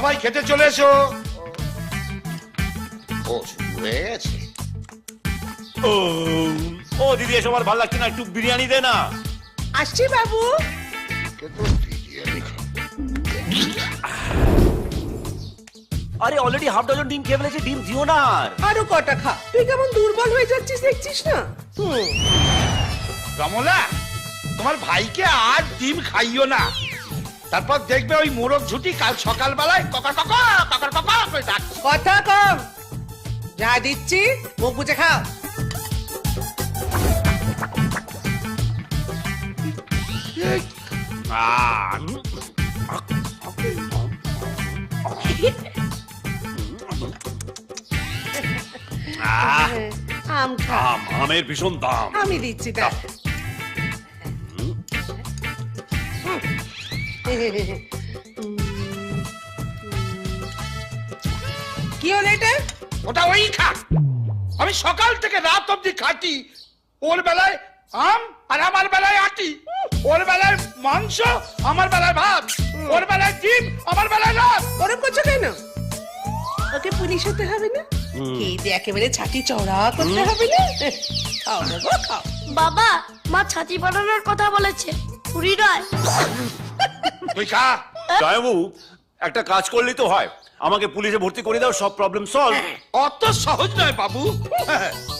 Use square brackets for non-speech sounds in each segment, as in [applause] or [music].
সবাই খেতে চলে এসো। ও শুরু হয়ে গেছে। ও ও দিদি এসব আর ভালো লাগছে না একটু বিরিয়ানি দে না। আসছি বাবু। আরে অলরেডি হাফ ডজন ডিম খেয়ে ফেলেছে ডিম দিও না আর। আরও কটা খা। তুই কেমন দুর্বল হয়ে যাচ্ছিস দেখছিস না? কমলা তোমার ভাইকে আর ডিম খাইও না। তারপর দেখবে ওই মোরগ ঝুটি কাল সকালবেলায় ককা ককা ককা ককা করে ডাকছে। কথা কম। যা দিচ্ছি মুখ বুঝে খাও। আম খা। আম আমের ভীষণ দাম। আমি দিচ্ছি তা কি হলো এটা? ওটা ওই খা আমি সকাল থেকে রাত অব্দি খাটি। ওর বেলায় আম আর আমার বেলায় আটি। ওর বেলায় মাংস আমার বেলায় ভাত। ওর বেলায় ডিম আমার বেলায় রাত ওরম করছ কেন? ওকে পুলিশ হতে হবে না? এই যে একেবারে ছাতি চড়া করতে হবে না? খাও না গো খাও। বাবা মা ছাতি বানানোর কথা বলেছে। পুরি নয়। তুই খা। জয়বাবু একটা কাজ করলেই তো হয়। আমাকে পুলিশে ভর্তি করে দাও সব প্রবলেম সলভ অত সহজ নয় বাবু।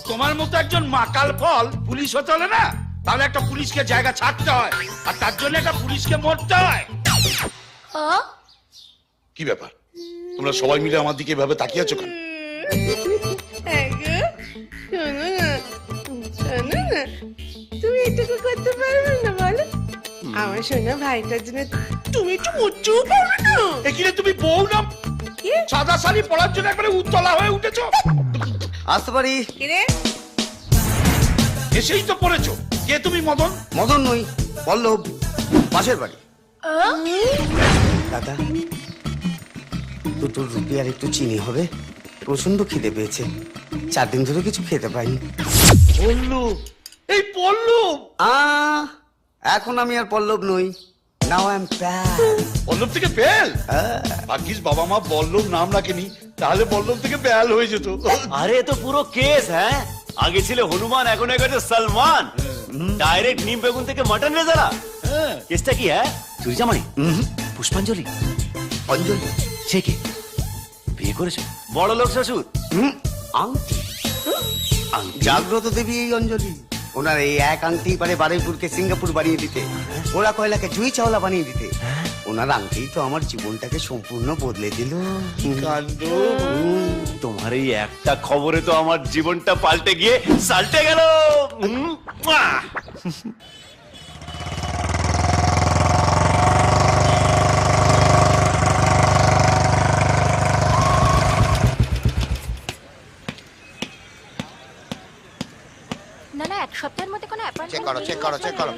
তোমার মতো একজন মাকাল ফল পুলিশ হতে হলে না তাহলে একটা পুলিশকে জায়গা ছাড়তে হয় আর তার জন্য একটা পুলিশকে মরতে হয়। হ্যাঁ? কি ব্যাপার? তোমরা সবাই মিলে আমার দিকে এভাবে তাকিয়ে আছো কেন? হ্যাঁ তুমি এটুকু করতে পারবে না আমার শোনো ভাইটার জন্য তুমি একটু উঁচু না। এখানে তুমি বউ না? সাদা শাড়ি পরার জন্য একবারে উত্তলা হয়ে উঠেছো? আসতে পারি। কি এসেই তো পড়েছো। কে তুমি মদন? মদন নই পল্লব পাশের বাড়ি। দাদা দুটো রুটি আর একটু চিনি হবে। প্রচণ্ড খিদে পেয়েছে। চার দিন ধরে কিছু খেতে পাইনি। পল্লু! এই পল্লু! আ এখন আমি আর পল্লব নই। নাও আই এম পল্লব থেকে বেল ভাগ্যিস বাবা মা বল্লভ নাম রাখেনি তাহলে পল্লব থেকে প্যাল হয়ে যেত। আরে তো পুরো কেস হ্যাঁ? আগে ছিল হনুমান এখন হয়ে গেছে সালমান। ডাইরেক্ট নিম বেগুন থেকে মাটন রেজালা কেসটা কি হ্যাঁ? চুরি জামাই? পুষ্পাঞ্জলি? অঞ্জলি সে কি? বিয়ে করেছে? বড় লোক শ্বশুর আংটি। জাগ্রত দেবী এই অঞ্জলি। ওনার এই এক আংটি পারে বারুইপুরকে সিঙ্গাপুর বানিয়ে দিতে। ওরা কয়লাকে জুই চাওলা বানিয়ে দিতে। ওনার আংটি তো আমার জীবনটাকে সম্পূর্ণ বদলে দিল। তোমার এই একটা খবরে তো আমার জীবনটা পাল্টে গিয়ে সাল্টে গেল উম, আহ! না না এক সপ্তাহের মধ্যে কোনো Check করো, চেক করো, চেক করো।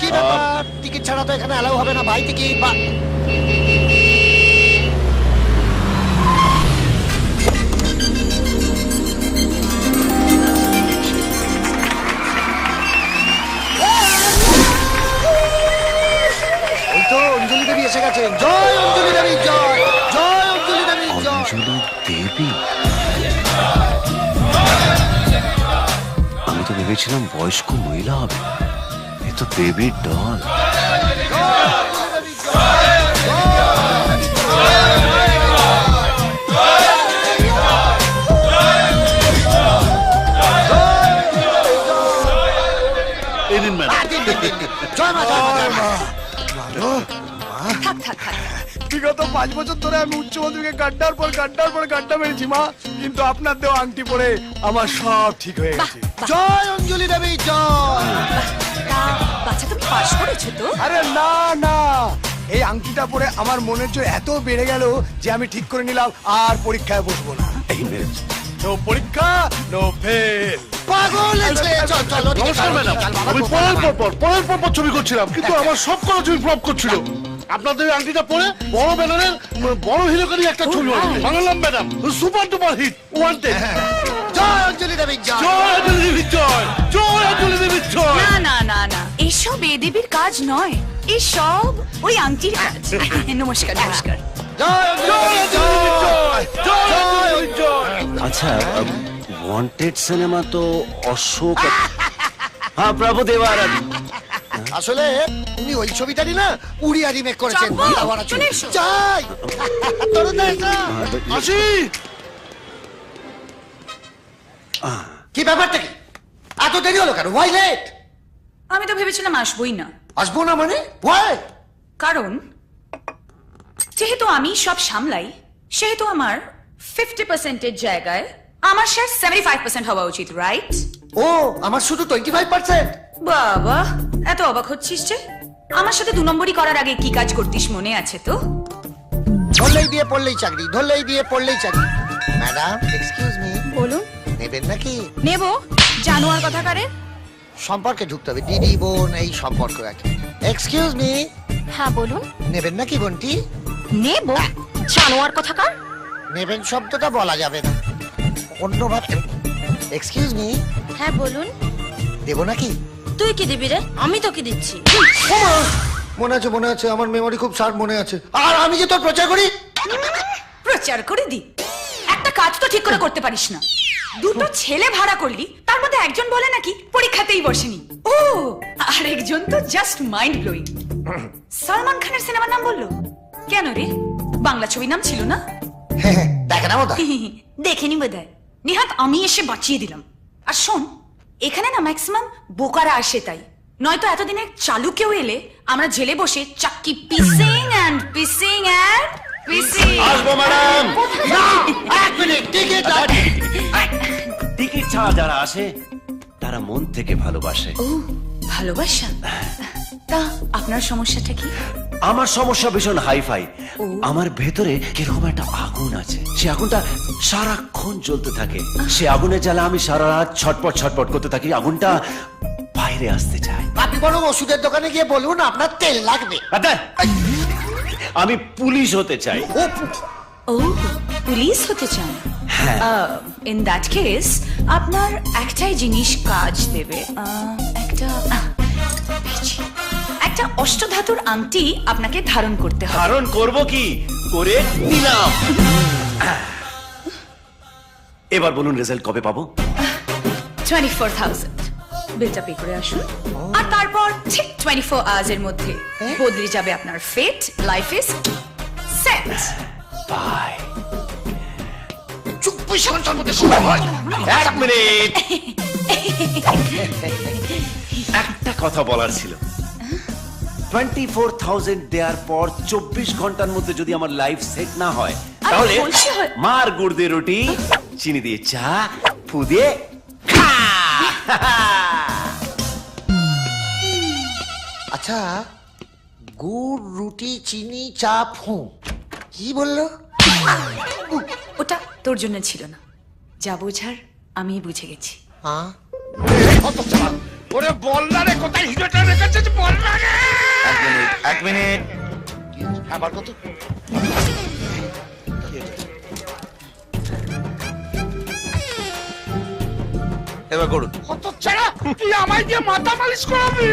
কি ব্যাপার টিকিট ছাড়া তো এখানে অ্যালাউ হবে না ভাই টিকিট বা আমি তো ভেবেছিলাম বয়স্ক মহিলা হবে এ তো দেবীর ডল জয় বিগত পাঁচ বছর ধরে আমি উচ্চ মাধ্যমিকে গাড্ডার পর গাড্ডার পর গাড্ডা মেরেছি মা। কিন্তু আপনার দেওয়া আংটি পরে আমার সব ঠিক হয়ে গেছে। জয় অঞ্জলি দেবী জয়। বাচ্চা তুমি পাস করেছ তো? আরে না না। এই আংটিটা পরে আমার মনের জোর এত বেড়ে গেল যে আমি ঠিক করে নিলাম আর পরীক্ষায় বসবো না। নো পরীক্ষা নো ফেল। পাগল নমস্কার ম্যাডাম। আমি পরের পর পর পরের পর পর ছবি করছিলাম কিন্তু [laughs] আমার সব কটা ছবি ফ্লপ করছিল। আপনাদের আংটিটা পরে বড় ব্যানারের বড় হিরোকারই একটা ছবি হবে বাংলাম ম্যাডাম। সুপার টুপার হিট ওয়ান্টে হ্যাঁ, হ্যাঁ, হ্যাঁ। না না না না। এসব কাজ নয়। এই ওই আংটির কাজ। [laughs] নমস্কার নমস্কার। আচ্ছা ওয়ান্টেড সিনেমা তো অশোক প্রভু দেবার আসলে উনি ওই ছবিটারই না উড়িয়া রিমেক করেছেন। যাই। [laughs] আসি। কি ব্যাপারটা কি? এত দেরি হলো কেন? ওয়াই লেট আমি তো ভেবেছিলাম আসবোই না। আসব না মানে? ওয়াই কারণ যেহেতু আমি সব সামলাই সেহেতু আমার ফিফটি পার্সেন্টের জায়গায় আমার শেয়ার সেভেন্টি ফাইভ পার্সেন্ট হওয়া উচিত রাইট ও আমার শুধু টোয়েন্টি ফাইভ পার্সেন্ট বাবা! এত অবাক হচ্ছিস যে? আমার সাথে দু নম্বরই করার আগে কি কাজ করতিস মনে আছে তো? ধরলেই দিয়ে পড়লেই চাকরি ধরলেই দিয়ে পড়লেই চাকরি। ম্যাডাম এক্সকিউজ মি বলুন। নেবেন নাকি? নেব। জানোয়ার কথা কারে? সম্পর্কে ঢুকতে হবে। দিদি বোন এই সম্পর্ক আর কি। এক্সকিউজ মি হ্যাঁ বলুন। নেবেন নাকি বোনটি? নেব? জানোয়ার কথা কার? নেবেন শব্দটা বলা যাবে না। অন্য ভাবে এক্সকিউজ মি হ্যাঁ বলুন। দেবো নাকি? তুই কি দিবি রে? আমি তোকে দিচ্ছি। মনে আছে মনে আছে আমার মেমরি খুব শার্প মনে আছে। আর আমি যে তোর প্রচার করি? প্রচার করে দি। একটা কাজ তো ঠিক করে করতে পারিস না। দুটো ছেলে ভাড়া করলি তার মধ্যে একজন বলে নাকি পরীক্ষাতেই বসেনি। ও আর একজন তো জাস্ট মাইন্ড ব্লোয়িং সালমান খানের সিনেমার নাম বলল? কেন রে? বাংলা ছবির নাম ছিল না? দেখে না বোধ দেখেনি বোধ নিহাত আমি এসে বাঁচিয়ে দিলাম। আর শোন এখানে না ম্যাক্সিমাম বোকারা আসে তাই। নয়তো এতদিনে চালু কেউ এলে আমরা জেলে বসে চাক্কি পিসিং অ্যান্ড পিসিং অ্যান্ড পিসিং আসব ম্যাডাম এক মিনিট টিকিট টিকিট ছাড়া যারা আসে তারা মন থেকে ভালোবাসে। ও ভালোবাসা? তা আপনার সমস্যাটা কি? আমার সমস্যা ভীষণ হাইফাই। আমার ভেতরে কীরকম একটা আগুন আছে। সে আগুনটা সারাক্ষণ জ্বলতে থাকে। সে আগুনের জ্বালা আমি সারা রাত ছটপট ছটপট করতে থাকি। আগুনটা বাইরে আসতে চায়। আপনি বরং ওষুধের দোকানে গিয়ে বলুন আপনার তেল লাগবে। আমি পুলিশ হতে চাই। ও পুলিশ হতে চান? ইন দ্যাট কেস আপনার একটাই জিনিস কাজ দেবে। একটা। একটা অষ্টধাতুর আংটি আপনাকে ধারণ করতে হবে। ধারণ করব কি? করে নিলাম। এবার বলুন রেজাল্ট কবে পাবো? টোয়েন্টি ফোর থাউজেন্ড বিলটা পে করে আসুন। আর তারপর ঠিক টোয়েন্টি ফোর আওয়ার্স এর মধ্যে বদলে যাবে আপনার fate life is set by সঞ্চার মধ্যে সময় হয়। এক মিনিট। একটা কথা বলার ছিল। টোয়েন্টি ফোর থাউজেন্ড দেওয়ার পর চব্বিশ ঘণ্টার মধ্যে যদি আমার লাইফ সেট না হয় তাহলে মার গুড় দিয়ে রুটি চিনি দিয়ে চা ফু দিয়ে খা। আচ্ছা গুড় রুটি চিনি চা ফু কি বলল? ওটা তোর জন্য ছিল না। যা বোঝার আমি বুঝে গেছি। হ্যাঁ? ওরে বল না রে কোথায় হিরোটা রেখেছিস? বল না রে। এক মিনিট আবার কত? এবার করুন কত চালা তুই আমায় দিয়ে মাথা মালিশ করাবি?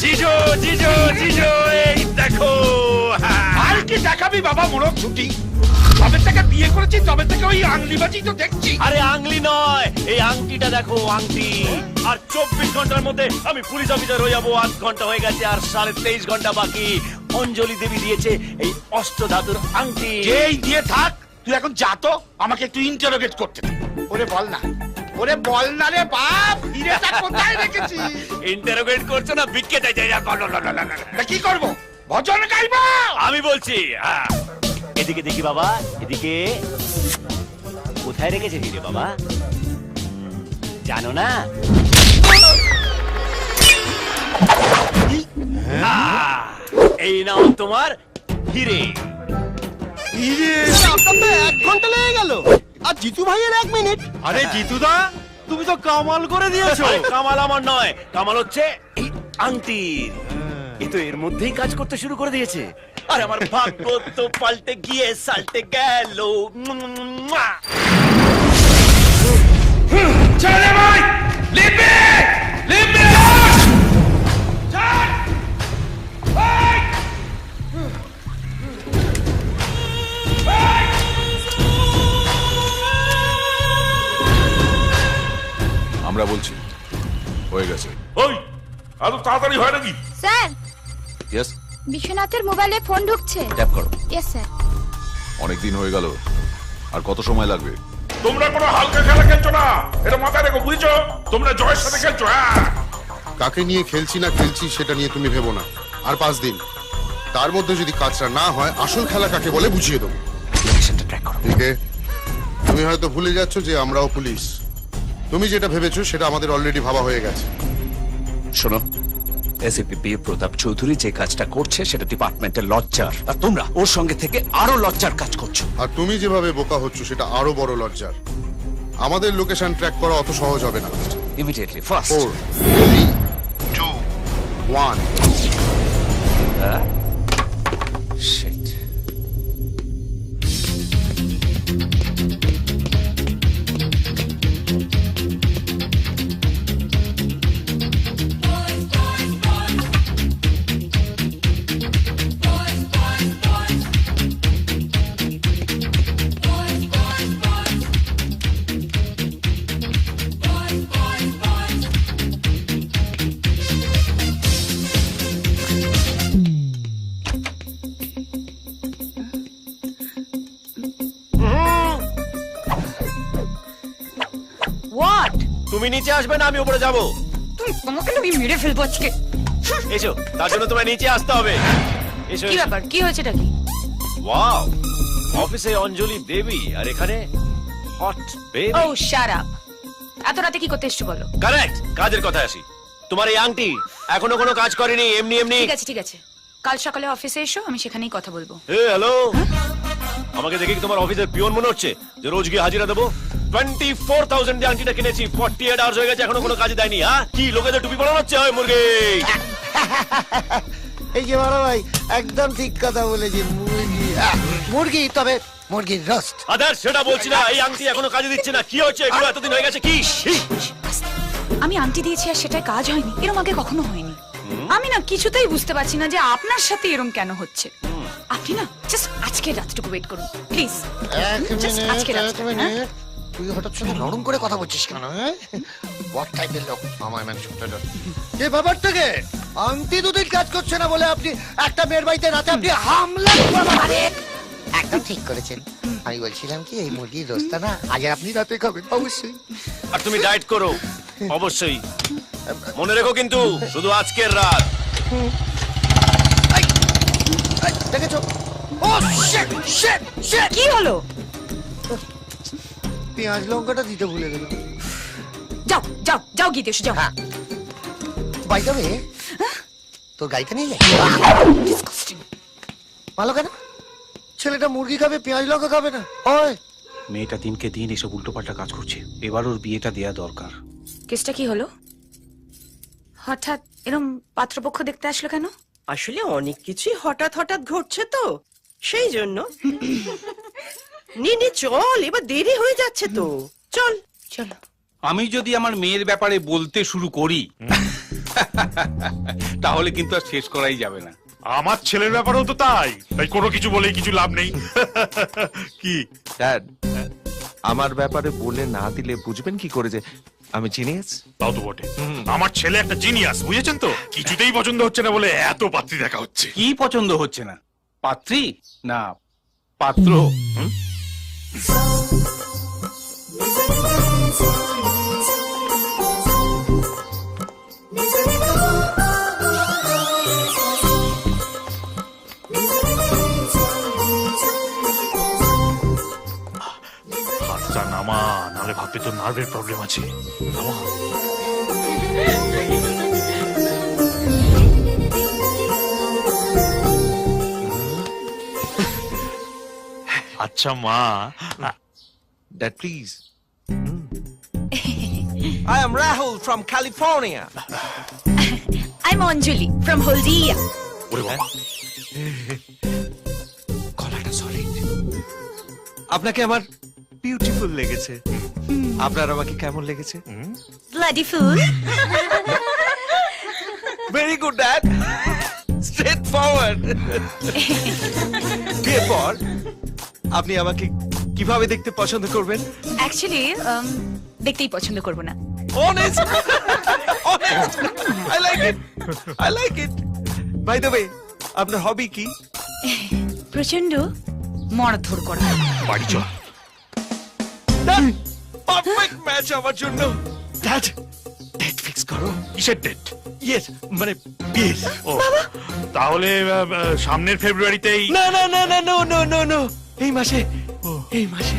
জিজো জিজো জিজো এই দেখো। আর কি দেখাবি বাবা মোড়ক ছুটি। তবে থেকে বিয়ে করেছি তবে থেকে ওই আংলিবাজি তো দেখছি আরে আংলি নয় এই আংটিটা দেখো আংটি আর চব্বিশ ঘণ্টার মধ্যে আমি পুলিশ অফিসার হয়ে যাব আধ ঘণ্টা হয়ে গেছে আর সাড়ে তেইশ ঘণ্টা বাকি অঞ্জলি দেবী দিয়েছে এই অষ্টধাতুর আংটি যেই দিয়ে থাক তুই এখন যা তো আমাকে একটু ইন্টারোগেট করতে ওরে বল না ওরে বল না রে বাপ হিরেটা কোথায় রেখেছিস ইন্টারোগেট করছ না বিটকে যাই যাই কি করব ভজন গাইবো আমি বলছি হ্যাঁ। এদিকে দেখি বাবা এদিকে। কোথায় রেখেছে হিরে বাবা? জানো না? এই নাও তোমার হিরে। এক ঘণ্টা লেগে গেল। আর জিতু ভাইয়ের এক মিনিট। আরে জিতুদা তুমি তো কামাল করে দিয়েছ। কামাল আমার নয় কামাল হচ্ছে এই আংটির। এ তো এর মধ্যেই কাজ করতে শুরু করে দিয়েছে। আর আমার ভাগ্য তো পাল্টে গিয়ে সালতে গেল। চলে ভাই! আমরা বলছি হয়ে গেছে। ওই আরও তাড়াতাড়ি হয় নাকি? স্যার। ইয়েস বিশ্বনাথের মোবাইলে ফোন ঢুকছে। ট্যাপ করো। ইয়েস স্যার অনেক দিন হয়ে গেল। আর কত সময় লাগবে? তোমরা কোনো হালকা খেলা খেলছো না। এটা মাথায় রেখো বুঝছ? তোমরা জয়ের সাথে খেলছো হ্যাঁ? কাকে নিয়ে খেলছি না খেলছি সেটা নিয়ে তুমি ভেবো না। আর পাঁচ দিন। তার মধ্যে যদি কাজটা না হয় আসল খেলা কাকে বলে বুঝিয়ে দেবো। লোকেশনটা ট্র্যাক করো। ঠিক আছে? তুমি হয়তো ভুলে যাচ্ছ যে আমরাও পুলিশ। তুমি যেটা ভেবেছো সেটা আমাদের অলরেডি ভাবা হয়ে গেছে। শোনো এসিপি বি প্রতাপ চৌধুরী যে কাজটা করছে সেটা ডিপার্টমেন্টের লজ্জার। আর তোমরা ওর সঙ্গে থেকে আরও লজ্জার কাজ করছ। আর তুমি যেভাবে বোকা হচ্ছ সেটা আরও বড় লজ্জার। আমাদের লোকেশন ট্র্যাক করা অত সহজ হবে না। Immediately first four two one তুমি নিচে আসবে না আমি উপরে যাব। তোমাকে আমি মেরে ফেলব আজকে। এসো তার জন্য তোমায় নিচে আসতে হবে। এসো কি ব্যাপার? কি হয়েছেটা কি? ওয়াও অফিসে অঞ্জলি দেবী আর এখানে হট ও বেবি শাট আপ এত রাতে কি করতে এসছো বলো? কারেক্ট কাজের কথা আসি। তোমার এই আংটি এখনও কোনো কাজ করেনি এমনি এমনি। ঠিক আছে ঠিক আছে। কাল সকালে অফিসে এসো আমি সেখানেই কথা বলব। এ হ্যালো আমাকে দেখে কি তোমার অফিসের পিয়ন মনে হচ্ছে? যে রোজ গিয়ে হাজিরা দেবো? টোয়েন্টি ফোর থাউজেন্ড দিয়ে আংটিটা কিনেছি ফর্টি এইট আওয়ার্স হয়ে গেছে এখনও কোনো কাজে দেয়নি হ্যাঁ কি লোকেদের টুপি পড়ানো হচ্ছে? হয় মুরগি! [laughs] এই যে বড় ভাই একদম ঠিক কথা বলেছেন মুরগি। মুরগি তবে মুরগির রোস্ট। আদার সেটা বলছি না এই আংটি এখনও কাজে দিচ্ছে না কি হচ্ছে এগুলো এতদিন হয়ে গেছে কি? আমি আংটি দিয়েছি আর সেটাই কাজ হয়নি এরম আগে কখনো হয়নি। আমি না কিছুতেই বুঝতে পারছি না যে আপনার সাথে এরম কেন হচ্ছে। আপনি না জাস্ট আজকে রাতটুকু ওয়েট করুন প্লিজ এক মিনিট আজকে এক হ্যাঁ? মিনিট তুই হঠাৎ শুধু নরম করে কথা বলছিস কেন হ্যাঁ? হোয়াট টাইপের লোক? আমায় মানে শুনতে দাও যে ব্যাপারটাকে আংটি দুদিন কাজ করছে না বলে আপনি একটা মেয়ের বাড়িতে রাতে আপনি হামলা আরে একদম ঠিক করেছেন। আমি বলছিলাম কি এই মুরগির রোস্তা না আজ আপনি রাতে খাবেন। অবশ্যই। আর তুমি ডায়েট করো অবশ্যই। মনে রেখো কিন্তু শুধু আজকের রাত। দেখেছ ও শিট শিট শিট কি হলো? পেঁয়াজ লঙ্কাটা দিতে ভুলে গেলাম। যাও যাও যাও গীতেশ যাও। হ্যাঁ। বাই দ্য ওয়ে তোর গাড়িটা নিয়ে যাই ভালো কেন? ছেলেটা মুরগি খাবে পেঁয়াজ লঙ্কা খাবে না। ওই মেয়েটা দিনকে দিন এসব উল্টোপাল্টা কাজ করছে। এবার ওর বিয়েটা দেয়া দরকার। কেসটা কি হলো? হঠাৎ এরম পাত্রপক্ষ দেখতে আসলো কেন? আসলে অনেক কিছুই হঠাৎ হঠাৎ ঘটছে তো সেই জন্য। নে নে চল এবার দেরি হয়ে যাচ্ছে তো। চল। চলো। আমি যদি আমার মেয়ের ব্যাপারে বলতে শুরু করি তাহলে কিন্তু আর শেষ করাই যাবে না। আমার ছেলের ব্যাপারেও তো তাই তাই কোনো কিছু বলে কিছু লাভ নেই। কি ড্যাড আমার ব্যাপারে বলে না দিলে বুঝবেন কি করে যে আমি জিনিয়াস তাও তো বটে। আমার ছেলে একটা জিনিয়াস বুঝেছেন তো? কিছুতেই পছন্দ হচ্ছে না বলে এত পাত্রী দেখা হচ্ছে। কি পছন্দ হচ্ছে না? পাত্রী? না পাত্র। হাতটা নাহলে ভাববে তো নার্ভের প্রবলেম আছে। আচ্ছা মা। Dad please I am Rahul from California I am Anjali from Haldia ওরে বাবা। গলাটা সলিড আপনাকে আমার বিউটিফুল লেগেছে। আপনার আমাকে কেমন লেগেছে? Bloody fool very good dad straightforward বিয়ের পর আপনি আমাকে কীভাবে দেখতে পছন্দ করবেন? অ্যাকচুয়ালি um, দেখতেই পছন্দ করব না। Honest honest I like it I like it by the way আপনার হবি কি? প্রচণ্ড মরধর করা। বাড়ি চল। পারফেক্ট ম্যাচ আমার জন্য। ড্যাড ডেট ফিক্স করো। কিসের ডেট ইয়েস মানে বিয়ের। ও তাহলে আহ, আহ, সামনের ফেব্রুয়ারিতেই না না না না নো নো নো নো এই মাসে এই মাসে।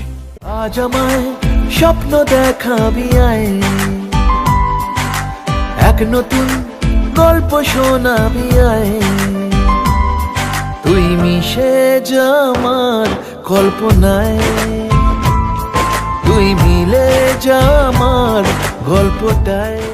আজ আমায় স্বপ্ন দেখাবি আয়। এক নতুন গল্প শোনাবি আয়। তুই মিশে যা আমার কল্পনায়। তুই মিলে যা আমার গল্পটায়।